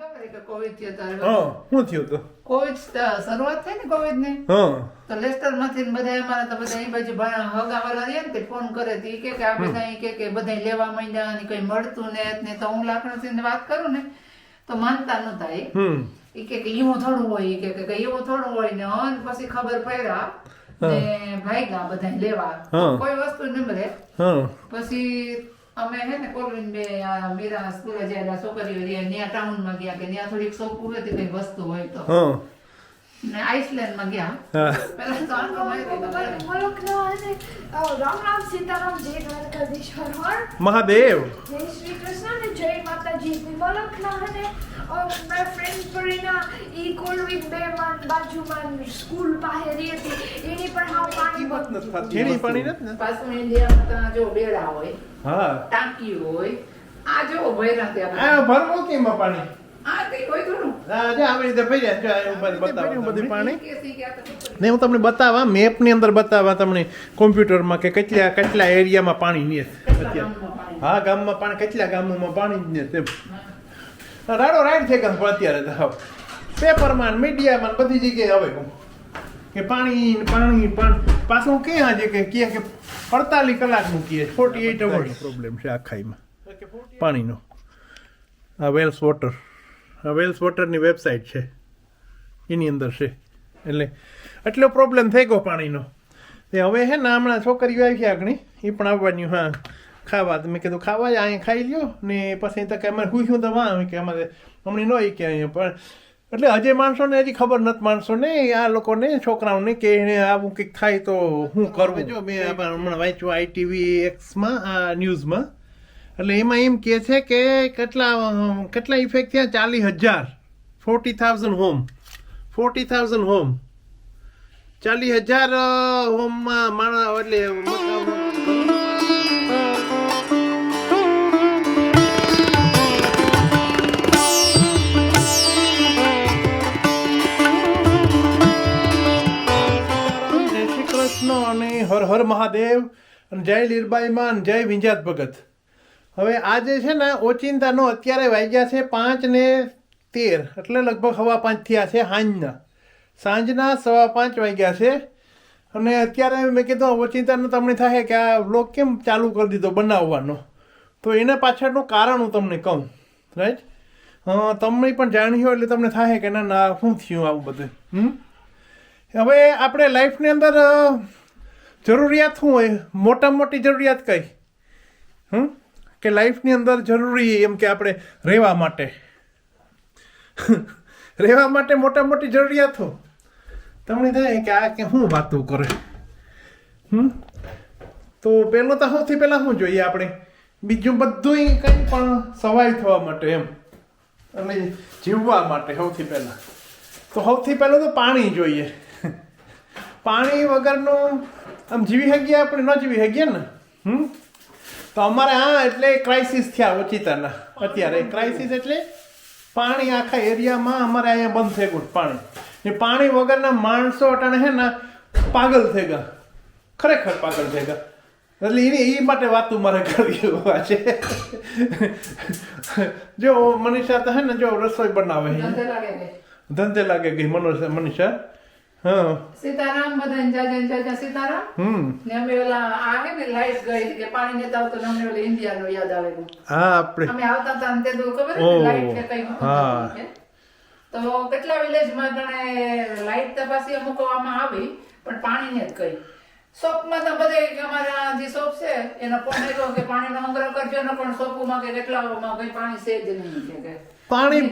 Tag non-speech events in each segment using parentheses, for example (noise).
ખબર કે કોવિડ થયો તો હા શું થયું તો? કોવિડ શરૂઆત થઈ ને કોવિડની? હા. તો લેસ્ટરમાંથી બધા અમારા તો બધા એ બાજુ ભણા હગાવાલા રહ્યા ને ફોન કરે તો કે કે આ બધા કે કે બધા લેવા માંડ્યા ને કઈ મળતું ને ને તો હું લાકડાથી ને વાત કરું ને તો માનતા નતા એ. હમ. કે કે એવું થોડું હોય કે કે એવું થોડું હોય ને હં પછી ખબર પડ્યા ને ભાઈ ગયા બધા લેવા કોઈ વસ્તુ ન મળે. પછી અમે હે ને કોલવીન બે આ મીરા સ્કૂલે જાય છોકરીઓ રહ્યા ત્યાં ટાઉનમાં ગયા કે ત્યાં થોડીક શોખું હતી, કઈ વસ્તુ હોય તો. ને આઈસલેન્ડમાં ગયા. હા. તો આંટો માર્યો તો ખરા. મલકના અને અ, રામ રામ સીતારામ જય દ્વારકાધીશ્વર હર મહાદેવ. જય શ્રી કૃષ્ણ અને જય માતાજી. મલકના અને મારા ફ્રેન્ડ પડીના ઈ કોલવી બે માન બાજુમાં સ્કૂલ પાસે રહી હતી. એની પણ હાવ પાણી નથી ને? પાછું ઇન્ડિયામાં ત્યાં જો બેડા હોય હા. ટાંકી હોય આ જો ભર્યા ત્યાં આ ભરવો કેમાં પાણી. ને હું તમને બતાવવા મેપની અંદર બતાવવા તમને કોમ્પ્યુટરમાં કે કેટલા કેટલા એરિયામાં પાણી નહીં અત્યારે. હા ગામમાં પાણી કેટલા ગામોમાં પાણી જ નહીં તેમ રાડો રાડ છે ગામ પણ અત્યારે તો પેપરમાં ને મીડિયામાં બધી જગ્યાએ હવે કે પાણી પાણી પણ. પાછું કે આજે કે કહે કે અડતાલીસ કલાકનું કહે ફોર્ટી એઇટ અવર્સ પ્રોબ્લેમ છે આખાઈમાં પાણીનો. આ વેલ્સ વોટર. આ વેલ્સ વોટરની વેબસાઇટ છે. એની અંદર છે. એટલે એટલો પ્રોબ્લેમ થઈ ગયો પાણીનો. તે હવે હે ને હમણાં છોકરીઓ આવી આગળ એ પણ આવવાની હા ખાવા. મેં કીધું ખાવા જ અહીંયા ખાઈ લ્યો. ને પછી તો કે અમારે પૂછ્યું તો વાં કે અમારે હમણાં ન હોય કે અહીંયા. પણ એટલે હજે માણસોને હજી ખબર નથી માણસોને આ લોકોને છોકરાઓને કે એને આવું કંઈક થાય તો હું કરવું. જો મેં હમણાં વાંચ્યું આઈટીવી એક્સમાં આ ન્યૂઝમાં એટલે એમાં એમ કહે છે કે કેટલા કેટલા ઇફેક્ટ થયા? ચાલીસ હજાર. Forty thousand home forty thousand home ચાલીસ હજાર હોમમાં માણસ, એટલે શ્રી કૃષ્ણ અને હર હર મહાદેવ. અને જય લીરબાઈમાં જય વિંજાત ભગત. હવે આ જે છે ને ઓચિંતાનો અત્યારે વાગ્યા છે પાંચ ને તેર, એટલે લગભગ હવા પાંચ થયા છે સાંજના. સાંજના સવા પાંચ વાગ્યા છે. અને અત્યારે મેં કીધું ઓચિંતાનું તમને થાય કે આ વ્લોગ કેમ ચાલુ કરી દીધો બનાવવાનો? તો એના પાછળનું કારણ હું તમને કહું રાઈટ તમને પણ જાણ્યું એટલે તમને થાય કે ના ના, શું થયું આવું બધું, હમ? હવે આપણે લાઈફની અંદર જરૂરિયાત શું હોય? મોટા મોટી જરૂરિયાત કઈ, હમ? કે લાઈફની અંદર જરૂરી એમ કે આપણે રહેવા માટે. રહેવા માટે મોટા મોટી જરૂરિયાતો. તમને થાય કે આ કે શું વાતું કરે. હમ? તો પહેલો તો સૌથી પહેલાં શું જોઈએ આપણે. બીજું બધું કંઈ પણ સવાય થવા માટે એમ. અને જીવવા માટે સૌથી પહેલાં. તો સૌથી પહેલાં તો પાણી જોઈએ. પાણી વગરનું આમ જીવી શકીએ આપણે, ન જીવી શકીએ ને? હમ? તો અમારે હા એટલે ક્રાઇસિસ થયા ઓચિતાના અત્યારે ક્રાઇસિસ એટલે પાણી આખા એરિયામાં અમારે અહીંયા બંધ થઈ ગયું પાણી. ને પાણી વગરના માણસો અટાણે હે ને પાગલ થઈ ગયા. ખરેખર પાગલ થઈ ગયા. એટલે એની એ માટે વાતું મારે કરવી છે. જો મનીષા તો હે ને જો રસોઈ બનાવે ધંધે લાગે ગઈ મનોષ મનીષા? સીતારામ બધા જાજા જાજા સીતારામ. હમ. ને અમે ઓલા આવે ને લાઈટ ગઈ કે પાણી ને તાવ તો અમને ઓલા નો યાદ આવે હા આપણે અમે આવતા હતા ને તે તો ખબર ઓહ, લાઈટ કે કઈ હા. તો કેટલા વિલેજમાં તને લાઈટ તપાસી મૂકવામાં આવી પણ પાણી ને જ કઈ શોપમાં તો બધે અમારા જે શોપ છે એનો ફોન આવ્યો કે પાણીનો સંગ્રહ કરજો ને પણ શોપમાં કે કેટલામાં કઈ પાણી છે જ નહીં કે કે પાણી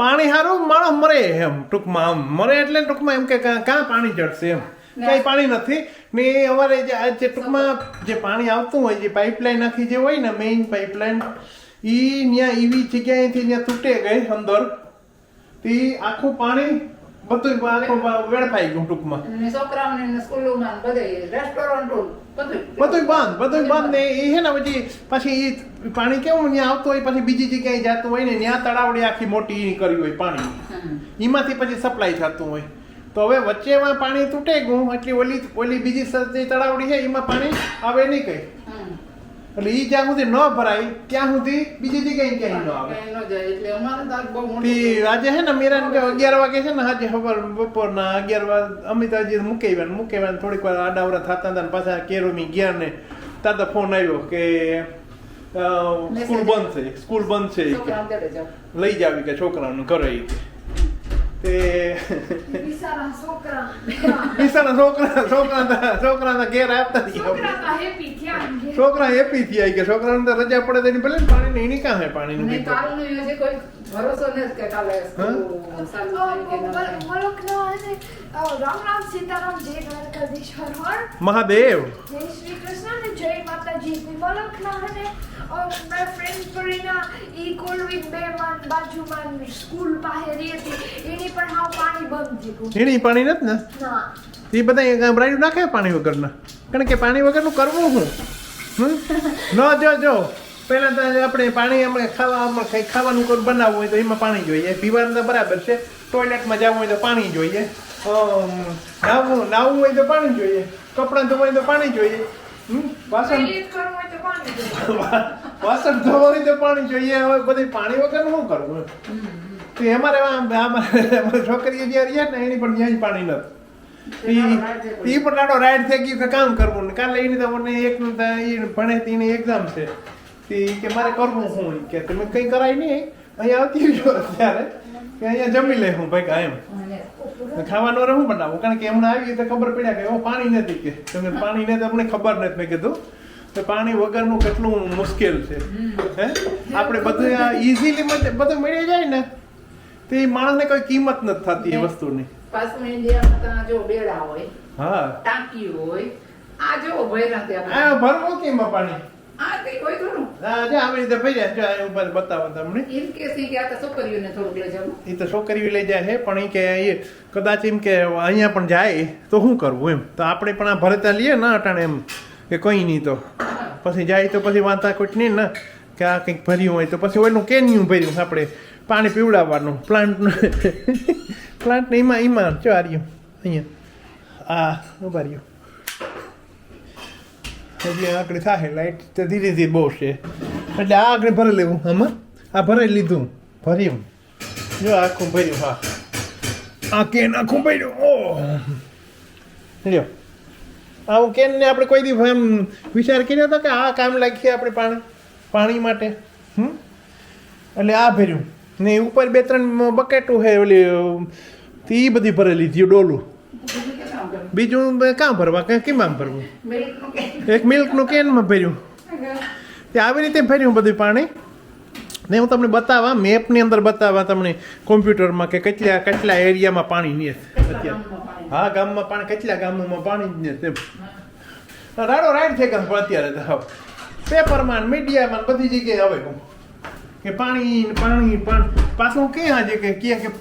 પાણી સારું માણસ મરે એમ ટૂંકમાં આમ. મરે એટલે ટૂંકમાં એમ કે કાં કાં પાણી ચડશે એમ. કઈ પાણી નથી. ને અમારે જે આ જે ટૂંકમાં જે પાણી આવતું હોય જે પાઇપલાઇન આખી જે હોય ને મેઇન પાઇપલાઇન એ ત્યાં એવી જગ્યાએથી ત્યાં તૂટે ગઈ અંદર. તે આખું પાણી બધું આખું વેડફાઈ ગયું ટૂંકમાં. છોકરાઓને સ્કૂલોમાં બધે રેસ્ટોરન્ટ બધું બધું બંધ બધું ને એ છે ને પછી પછી એ પાણી કેવું ત્યાં આવતું હોય પછી બીજી જગ્યાએ જતું હોય ને ત્યાં તળાવડી આખી મોટી એ કરી હોય પાણી. એમાંથી પછી સપ્લાય થતું હોય. તો હવે વચ્ચેમાં પાણી તૂટે ગયું એટલે ઓલી ઓલી બીજી તળાવડી છે એમાં પાણી આવે નહીં કઈ. એટલે એ જ્યાં સુધી ન ભરાય ત્યાં સુધી બીજી જગ્યાએ ક્યાંય ન આવે. કઈ ન જાય એટલે અમારે બહુ મોટું આજે છે ને મીરાને કે અગિયાર વાગે છે ને આજે ખબર બપોરના અગિયાર વાગે અમિતાજી મૂકેવાન મૂકેવાન થોડીક વાર આડાવરા થતા હતા ને પાછા કેરોમી ગયા ને ત્યાં તો ફોન આવ્યો કે સ્કૂલ બંધ છે સ્કૂલ બંધ છે. લઈ જાવી કે છોકરાઓને ઘરે કે. તે છોકરા બિચારા છોકરા છોકરા છોકરા ઘેર આપતા ગયા. છોકરા તો હેપી થયા ને છોકરા હેપી થયા કે છોકરાને તો રજા પડે તેની એની ભલે પાણી એની કાં હે પાણીનું અને બીજું? કાલનું હજી કોઈ ભરોસો નથી કે કાલે સ્કૂલ ચાલુ થાય કે ન રામ રામ સીતારામ જય દ્વારકાધીશ્વર હર મહાદેવ. જય શ્રી કૃષ્ણ ને જય માતાજી. વિમલક અને ઓર મે ફ્રેન્ડ પરીના ઈ કોલવી બે માન બાજુમાં સ્કૂલ પાસે રહી હતી. એની પણ હા પાણી બંધ થઈ એની પાણી નથી ને? ના એ બધા ગામડાયું નાખે પાણી વગરના. કારણ કે પાણી વગરનું કરવું શું હમ? ન જો જો. પહેલા તો આપણે પાણી અમે ખાવા ખાવાનું કોઈ બનાવવું હોય તો એમાં પાણી જોઈએ. પીવાનું તો બરાબર છે. ટોયલેટમાં જવું હોય તો પાણી જોઈએ. નાવું નાવવું હોય તો પાણી જોઈએ. કપડાં ધોવા હોય તો પાણી જોઈએ? વાસણ. (laughs) વાસણ ધોવા હોય તો પાણી જોઈએ. હવે બધી પાણી વગર શું કરવું તો અમારે આમ- અમારે છોકરીએ જ્યાં રહ્યા ને એની પણ ત્યાં પાણી નથી એ પણ લાડો રાઈડ થઈ ગયું કે કામ કરવું ને. કાલે એની તો મને એક ભણે તીને એક્ઝામ છે. કે મારે કરવું શું? કે તમે કંઈ કરાય નહીં. અહીંયા આવતી જો ત્યારે. કે અહીંયા જમી લે હું ભાઈ એમ. ખાવાનું રહું બનાવું? કારણ કે હમણાં આવી તો ખબર પડ્યા કે એવો પાણી નથી કે તમે પાણી નથી આપણે ખબર નથી મેં કીધું. તો પાણી વગરનું કેટલું મુશ્કેલ છે. હે? આપણે બધું ઈઝીલી બધું મળી જાય ને તો એ માણસને કોઈ કિંમત નથી થતી એ વસ્તુની. પાછું ઇન્ડિયામાં જો બેડા હોય હા. ટાંકી હોય આ જો ભરવું કેમાં પાણી આ કઈ કોઈ થોડું આ જો આવી રીતે ભર્યા જાય ઉપર બતાવો તમને. ઇન કેસ ઈ કે તો છોકરીઓને થોડુંક લઈ જવું એ તો છોકરીઓ લઈ જાય છે પણ એ કે એ કદાચ એમ કે અહીંયા પણ જાય તો શું કરવું એમ? તો આપણે પણ આ ભરતા લઈએ ને અટાણે એમ કે કંઈ નહીં તો. પછી જાય તો પછી વાંધા કોઈ નહીં ને કે આ કંઈક ભર્યું હોય તો પછી ઓલું કેન્યું ભર્યું આપણે પાણી પીવડાવવાનું પ્લાન્ટ પ્લાન્ટને (laughs) એમાં એમાં ચો આ રહ્યું અહીંયા. આ ઊભા રહ્યું. હજી આકડી થાય લાઇટ તો ધીરે ધીરે બહુ છે. એટલે આ આગળ ભરી લેવું આમાં આ ભરાઈ લીધું, ભર્યું. જો આખું ભર્યું, હા. આ કેન આખું ભર્યું, ઓ. લ્યો. આવું કેન ને આપણે કોઈ દી એમ વિચાર કર્યો હતો કે આ કામ લાગીએ આપણે પાણી પાણી માટે, હમ? એટલે આ ભર્યું. ને ઉપર બે ત્રણ બકેટું છે, ઓલી તે એ બધી ભરેલી થયું ડોલું. બીજું કે ભરવા કાં કેમ આમ ભરવું એક મિલ્કનું કેનમાં ભર્યું તે આવી રીતે ભર્યું બધું પાણી ને હું તમને બતાવવા મેપની અંદર બતાવવા તમને કોમ્પ્યુટરમાં કે કેટલા કેટલા એરિયામાં પાણી નહીં અત્યારે હા ગામમાં પાણી કેટલા ગામોમાં પાણી જ નહીં તેમ રાડો રાઈડ થઈ ગયા પણ અત્યારે તો પેપરમાં મીડિયામાં બધી જગ્યાએ હવે કે પાણી પાણી પણ પાછું ક્યાં આજે કે કે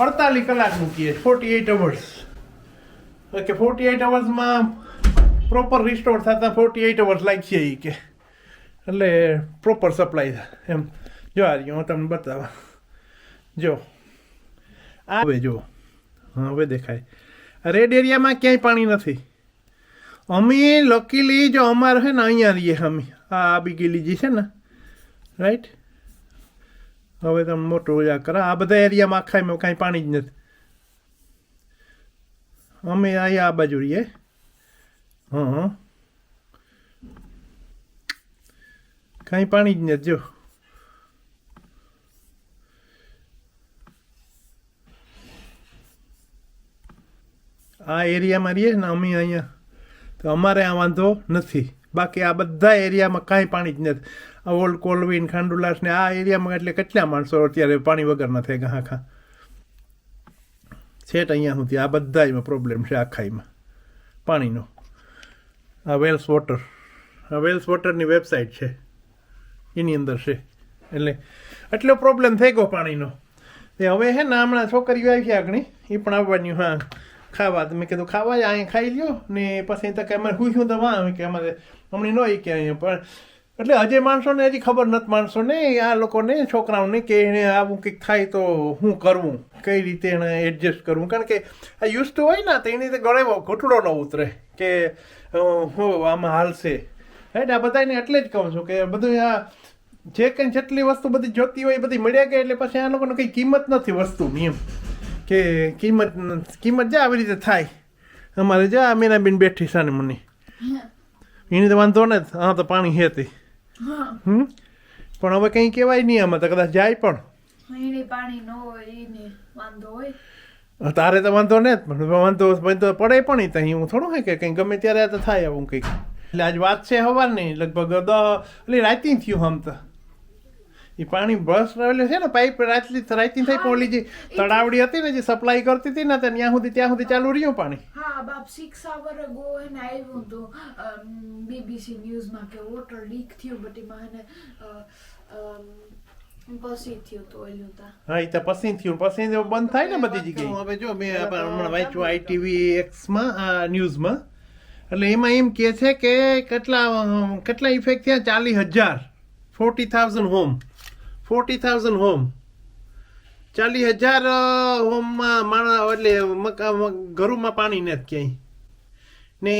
અડતાલીસ કલાકનું કહે ફોર્ટી એઇટ અવર્સ કે ફોર્ટી એઇટ અવર્સમાં પ્રોપર રિસ્ટોર થતા ફોર્ટી એઇટ અવર્સ લાગશે એ કે. એટલે પ્રોપર સપ્લાય એમ. જો આ હું તમને બતાવા. જો. આ હવે જો. હા, હવે દેખાય. રેડ એરિયામાં ક્યાંય પાણી નથી. અમે લકીલી જો અમારે છે ને અહીંયા રહીએ અમે. આ આબી જે છે ને. રાઈટ હવે તમે મોટો ઉજા કરા. આ બધા એરિયામાં આખામાં કાંઈ પાણી જ નથી. અમે અહીંયા આ બાજુ રહીએ. હં કાંઈ પાણી જ નથી જો. આ એરિયામાં રહીએ ને અમે અહીંયા. તો અમારે આ વાંધો નથી. બાકી આ બધા એરિયામાં કાંઈ પાણી જ નથી. આ ઓલ્ડ કોલવીન ખાંડુલાસ ને આ એરિયામાં એટલે કેટલા માણસો અત્યારે પાણી વગરના થઈ ગયા આખા છેટ અહીંયા સુધી આ બધામાં પ્રોબ્લેમ છે આખાઈમાં પાણીનો. આ વેલ્સ વોટર આ વેલ્સ વોટરની વેબસાઇટ છે. એની અંદર છે. એટલે એટલો પ્રોબ્લેમ થઈ ગયો પાણીનો. તે હવે હે ને હમણાં છોકરીઓ આવી છે આગળ એ પણ આવવાની, હા, ખાવા. મેં કીધું, ખાવા, અહીંયા ખાઈ લ્યો ને પછી તો કે અમારે હું શું તો વાં કે, અમારે હમણાં ન કે અહીંયા. પણ એટલે હજે માણસોને હજી ખબર નથી માણસોને આ લોકોને છોકરાઓને કે એને આવું કંઈક થાય તો શું કરવું કઈ રીતે એને એડજસ્ટ કરવું? કારણ કે આ યુઝ ટુ હોય ને તો એની રીતે ગળે ઘૂંટડો ન ઉતરે કે હું હો આમાં હાલશે. રાઈટ આ બધાને એટલે જ કહું છું કે બધું આ જે કંઈ જેટલી વસ્તુ બધી જોતી હોય એ બધી મળ્યા ગયા એટલે પછી આ લોકોને કંઈ કિંમત નથી વસ્તુની એમ. કે કિંમત કિંમત જા આવી રીતે થાય. અમારે જા મીનાબેન બેઠી સાને મને. એની તો વાંધો ને હા તો પાણી હેતી હમ? પણ હવે કંઈ કહેવાય નહીં આમાં તો કદાચ જાય પણ. પાણી ન હોય વાંધો હોય. તારે તો વાંધો ને વાંધો વાંધો પડે પણ ત્યાં હું થોડું હોય કે કંઈ ગમે ત્યારે આ તો થાય આવું કંઈક. એટલે આજ વાત છે હવાર નહીં લગભગ દ એટલે રાતી થયું આમ તો. એ પાણી બસ રહેલું છે ને પાઇપ રાતલી રાતી થઈ પણ ઓલી જે તળાવડી હતી ને જે સપ્લાય કરતી હતી ને તો ત્યાં સુધી ત્યાં સુધી ચાલુ રહ્યું પાણી? હા બાપ સિક્સ આવર અગો એને આવ્યું હતું બીબીસી ન્યૂઝમાં કે વોટર લીક થયું બટ એમાં એને પછી થયું તો ઓલું તા. હા એ તો પછી થયું. પછી તો બંધ થાય ને બધી જગ્યાએ. હવે જો મેં હમણાં વાંચ્યું આઈટીવી એક્સમાં આ ન્યૂઝમાં. એટલે એમાં એમ કહે છે કે કેટલા કેટલા ઇફેક્ટ થયા? ચાલીસ હજાર. Forty thousand home forty thousand home. ચાલીસ હજાર હોમમાં માણસ એટલે ઘરોમાં પાણી નથી ક્યાંય. ને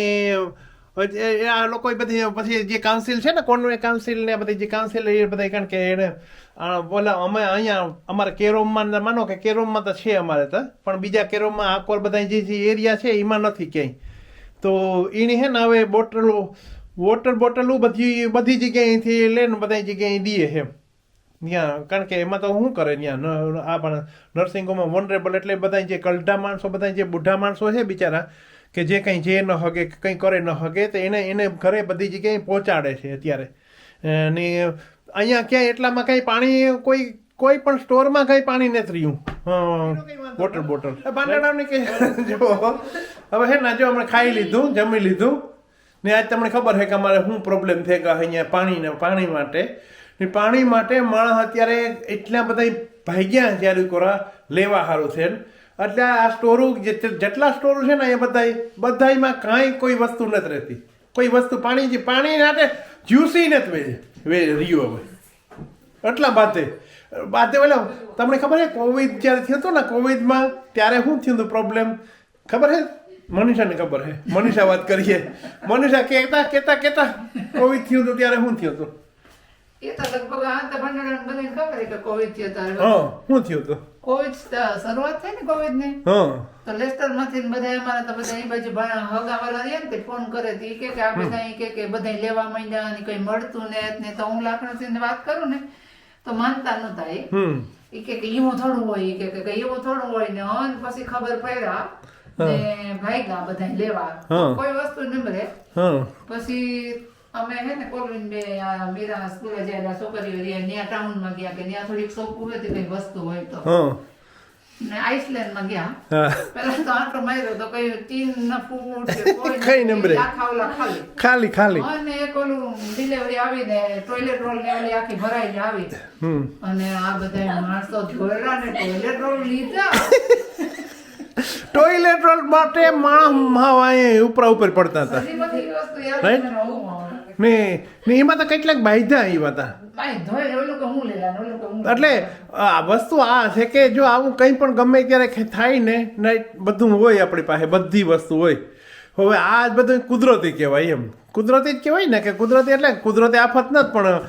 આ લોકો બધી, પછી જે કાઉન્સિલ છે ને, કોન્વે કાઉન્સિલ ને બધી જે કાઉન્સિલ એ બધા કારણ કે એને બોલા, અમે અહીંયા, અમારે કેરોમમાં માનો કે કેરોમમાં તો છે અમારે તો, પણ બીજા કેરોમમાં આકોર બધા જે જે એરિયા છે, એમાં નથી ક્યાંય. તો એની હે ને, હવે બોટલો વોટર બોટલો બધી બધી જગ્યાએથી લે ને બધા જગ્યાએ દઈએ છે ત્યાં કારણ કે એમાં તો શું કરે ત્યાં? આ પણ નર્સિંગ હોમમાં વનરેબલ એટલે બધા જે કલઢા માણસો બધા જે બુઢા માણસો છે બિચારા કે જે કંઈ જે ન હગે કંઈ કરે ન હગે તો એને એને ઘરે બધી જગ્યાએ પહોંચાડે છે અત્યારે. અને અહીંયા ક્યાંય એટલામાં કંઈ પાણી કોઈ કોઈ પણ સ્ટોરમાં કંઈ પાણી નથી રહ્યું. બોટલ બોટલ બાંડાડાને કે (laughs) જો હવે હે ના જો હમણાં ખાઈ લીધું જમી લીધું ને આજ તમને ખબર છે કે અમારે શું પ્રોબ્લેમ થઈ ગયા અહીંયા પાણીને પાણી માટે. ને પાણી માટે માણસ અત્યારે એટલા બધા ભાગ્યા જ્યારે કોરા લેવા સારું છે. એટલે આ સ્ટોરો જેટલા સ્ટોરો છે ને એ બધા બધામાં કાંઈ કોઈ વસ્તુ નથી રહેતી. કોઈ વસ્તુ પાણી જે પાણી માટે જ્યુસી નથી વે- વે રહ્યું હવે. એટલા બાતે બાતે ઓલા, તમને ખબર છે કોવિડ જ્યારે થયો હતો ને, કોવિડમાં ત્યારે શું થયું હતું પ્રોબ્લેમ ખબર છે? મનીષાને ખબર છે. મનીષા વાત કરીએ. મનીષા કહેતા કહેતા કહેતા કોવિડ થયું હતું ત્યારે શું થયું હતું? એ તો લગભગ આ તો ભંડારાને બધાને ખબર કે કોવિડ થયો ત્યારે હા શું થયું હતું કોવિડ શરૂઆત થઈ ને કોવિડની? હા. તો લેસ્ટરમાંથી ને બધા અમારા તો બધા એ બાજુ હગા વાળા રહ્યા ને તે ફોન કરે તે કે કે આ બધા કે કે બધા લેવા માંડ્યા ને કઈ મળતું ને ને તો હું લાકડાથી ને વાત કરું ને તો માનતા નતા એ. હમ. કે કે એવું થોડું હોય કે કે એવું થોડું હોય ને હં પછી ખબર પડ્યા ને ભાગ્યા બધા લેવા. કોઈ વસ્તુ નંબરે પછી અમે હે ને કોલવીન બે આ મીરા સ્કૂલે જાય છોકરીઓ રહ્યા ત્યાં ટાઉનમાં ગયા કે ત્યાં થોડીક શોપ હોય હતી કઈ વસ્તુ હોય તો. ને આઈસલેન્ડમાં ગયા. પેલા તો આંટો માર્યો તો કઈ ટીન ના ફૂટ કઈ (laughs) નંબરે? ખાલી. ખાલી અને એક ઓલું ડિલિવરી આવીને ટોયલેટ રોલ ને ઓલી આખી ભરાઈને આવી. અને આ બધા માણસો જોયેલા ને ટોયલેટ રોલ લીધા. (laughs) ટોયલેટ રોલ માટે માણસ માવ ઉપર ઉપરા પડતા હતા. બધી ને ને એમાં તો કેટલાક બાયધા આવ્યા હતા એટલે આ વસ્તુ આ છે કે જો આવું કંઈ પણ ગમે ત્યારે થાય ને નાઈટ બધું હોય આપણી પાસે બધી વસ્તુ હોય. હવે આ જ બધું કુદરતી કહેવાય એમ. કુદરતી જ કહેવાય ને કે કુદરતી એટલે કુદરતી આફત નથી પણ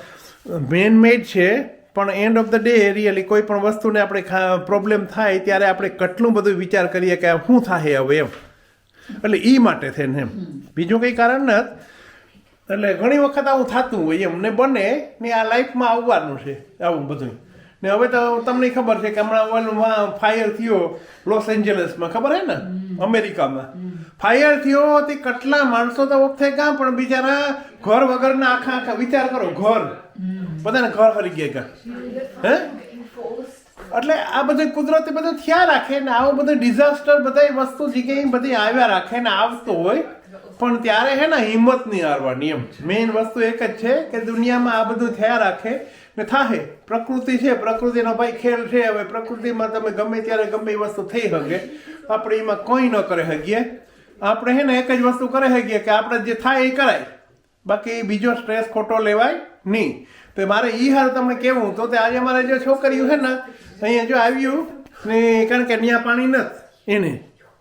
મેન મેડ છે. પણ end of the day really કોઈ પણ વસ્તુને આપણે પ્રોબ્લેમ થાય ત્યારે આપણે કેટલું બધું વિચાર કરીએ કે શું થાય હવે એમ. એટલે એ માટે થઈને ને એમ બીજું કંઈ કારણ નથી. એટલે ઘણી વખત આવું થતું હોય એમ. ને બને ને આ લાઈફમાં આવવાનું છે આવું બધું ને હવે તો તમને ખબર છે કે હમણાં ઓલું ફાયર થયો લોસ એન્જલસમાં ખબર હે ને? અમેરિકામાં. ફાયર થયો તે કેટલા માણસો તો વખતે કાં? પણ બિચારા ઘર વગરના આખા આખા વિચાર કરો ઘર. બધાને ઘર હરી ગયા હે? એટલે આ બધું કુદરતી બધું થયા રાખે ને આવું બધું ડિઝાસ્ટર બધી વસ્તુ જગ્યાએ બધી આવ્યા રાખે ને આવતો હોય. પણ ત્યારે હે ને હિંમત નહીં હારવાની એમ. મેઇન વસ્તુ એક જ છે કે દુનિયામાં આ બધું થયા રાખે. ને થાહે, પ્રકૃતિ છે, પ્રકૃતિનો ભાઈ ખેલ છે. હવે પ્રકૃતિમાં તમે ગમે ત્યારે ગમે એ વસ્તુ થઈ શકે આપણે એમાં કોઈ ન કરી શકીએ આપણે હે ને એક જ વસ્તુ કરી શકીએ કે આપણે જે થાય એ કરાય. બાકી બીજો સ્ટ્રેસ ખોટો લેવાય નહીં. તો મારે ઈ હાલ તમને કેવું તો તે આજે મારે જે છોકરીઓ છે ને અહીંયા જો આવ્યું ને કારણ કે ત્યાં પાણી નથી. એને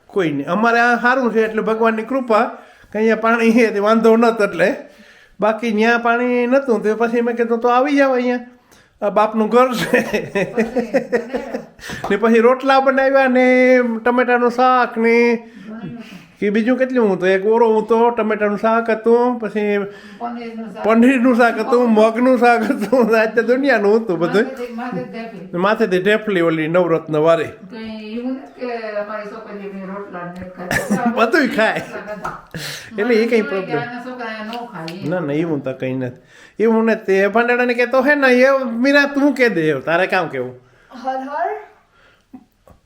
કોઈને અમારે આ સારું છે એટલે ભગવાનની કૃપા કે અહીંયા પાણી છે તે વાંધો નહોતો એટલે. બાકી ત્યાં પાણી નહોતું તો પછી મેં કીધું તો આવી જાવ અહીંયા. આ બાપનું ઘર છે. (laughs) ને પછી રોટલા બનાવ્યા ને ટમેટાનું શાક ને કે બીજું કેટલું હતું એક ઓરો હતો ટમેટાનું શાક હતું પછી પનીરનું શાક. હતું મગનું શાક હતું આજે દુનિયાનું હતું બધું. માથેથી- ઢેફલી. ઓલી નવરત્ન નથી કે અમારી (laughs) રોટલા. ખાય. એટલે એ કઈ પ્રોબ્લેમ ન ના એવું તો કંઈ નથી. એવું ને તે ભંડારાને કહેતો હે ને એ મીરા તું કે દે તારે કામ કેવું? હર હર.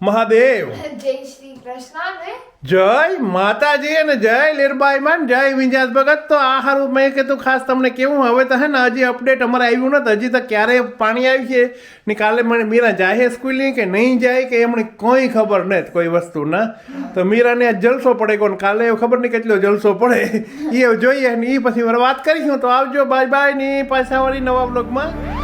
મહાદેવ. જય શ્રી કૃષ્ણ ને જય માતાજી અને જય લીરબાઈ માન, જય વિંજાસ ભગત. તો આ હારું મેં કીધું ખાસ તમને કેવું હવે તો હે ને હજી અપડેટ અમારે આવ્યું નથી હજી તો ક્યારે પાણી આવી છે. ને કાલે મને મીરા જાય સ્કૂલની કે નહીં જાય કે એમને કોઈ ખબર નથી, કોઈ વસ્તુના તો મીરાને આ જલસો પડે કોણ કાલે ખબર નહીં કેટલો જલસો પડે. એ જોઈએ ને એ પછી વાત કરીશું. તો આવજો બાય બાયની પાછા નવા બ્લોગમાં